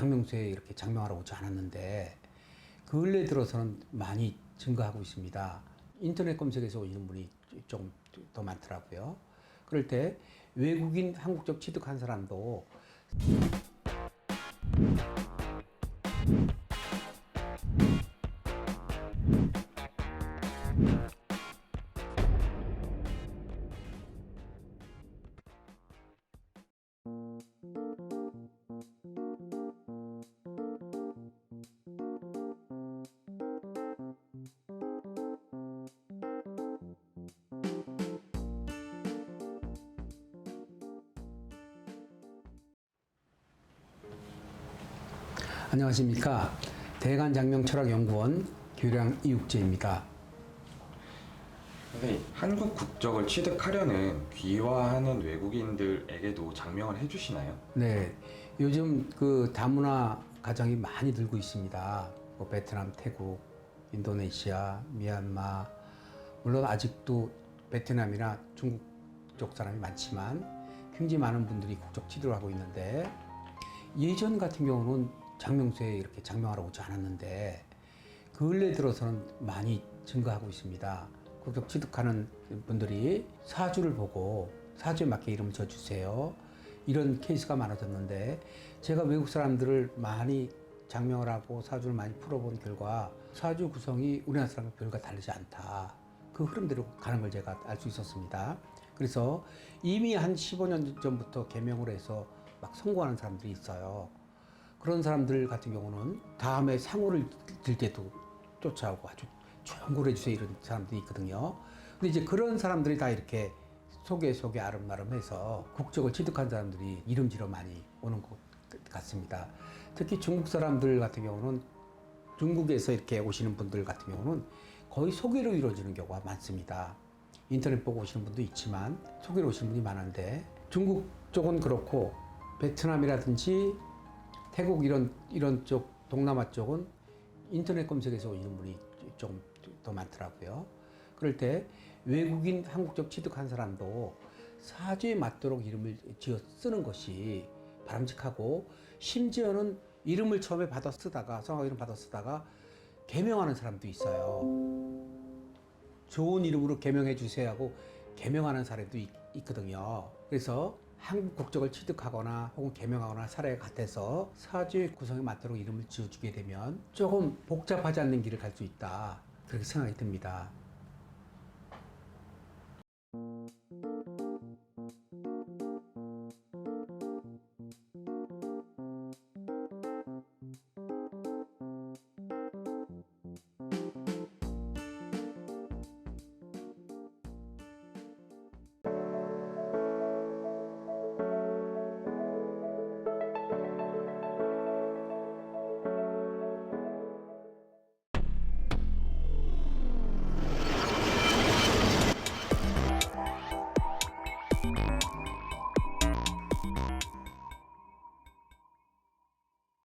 장명수에 이렇게 장명하러 오지 않았는데 그 근래 들어서는 많이 증가하고 있습니다. 인터넷 검색에서 오시는 분이 좀 더 많더라고요. 그럴 때 외국인 한국적 취득한 사람도 안녕하십니까 대간장명철학연구원 교량 이육재입니다. 선생님, 한국 국적을 취득하려는 귀화하는 외국인들에게도 장명을 해주시나요? 네, 요즘 그 다문화 가정이 많이 늘고 있습니다. 뭐 베트남, 태국, 인도네시아, 미얀마, 물론 아직도 베트남이나 중국 쪽 사람이 많지만 굉장히 많은 분들이 국적 취득을 하고 있는데 예전 같은 경우는 장명수에 이렇게 장명하러 오지 않았는데 그 근래 들어서는 많이 증가하고 있습니다. 국적 취득하는 분들이 사주를 보고 사주에 맞게 이름을 지어주세요. 이런 케이스가 많아졌는데 제가 외국 사람들을 많이 장명을 하고 사주를 많이 풀어본 결과 사주 구성이 우리나라 사람과 별과 다르지 않다. 그 흐름대로 가는 걸 제가 알 수 있었습니다. 그래서 이미 한 15년 전부터 개명을 해서 막 성공하는 사람들이 있어요. 그런 사람들 같은 경우는 다음에 상호를 들 때도 쫓아오고 아주 걸 해주세요 이런 사람들이 있거든요. 근데 이제 그런 사람들이 다 이렇게 속에 속에 아름마름해서 국적을 취득한 사람들이 이름지로 많이 오는 것 같습니다. 특히 중국 사람들 같은 경우는 중국에서 이렇게 오시는 분들 같은 경우는 거의 소개로 이루어지는 경우가 많습니다. 인터넷 보고 오시는 분도 있지만 소개로 오시는 분이 많은데 중국 쪽은 그렇고 베트남이라든지 태국 이런 이런 쪽 동남아 쪽은 인터넷 검색에서 오시는 분이 좀 더 많더라고요. 그럴 때 외국인 한국적 취득한 사람도 사주에 맞도록 이름을 지어 쓰는 것이 바람직하고 심지어는 이름을 처음에 받아 쓰다가 성악 이름 받아 쓰다가 개명하는 사람도 있어요. 좋은 이름으로 개명해 주세요 하고 개명하는 사례도 있, 있거든요. 그래서 한국 국적을 취득하거나 혹은 개명하거나 사례가 같아서 사주의 구성에 맞도록 이름을 지어주게 되면 조금 복잡하지 않는 길을 갈 수 있다. 그렇게 생각이 듭니다.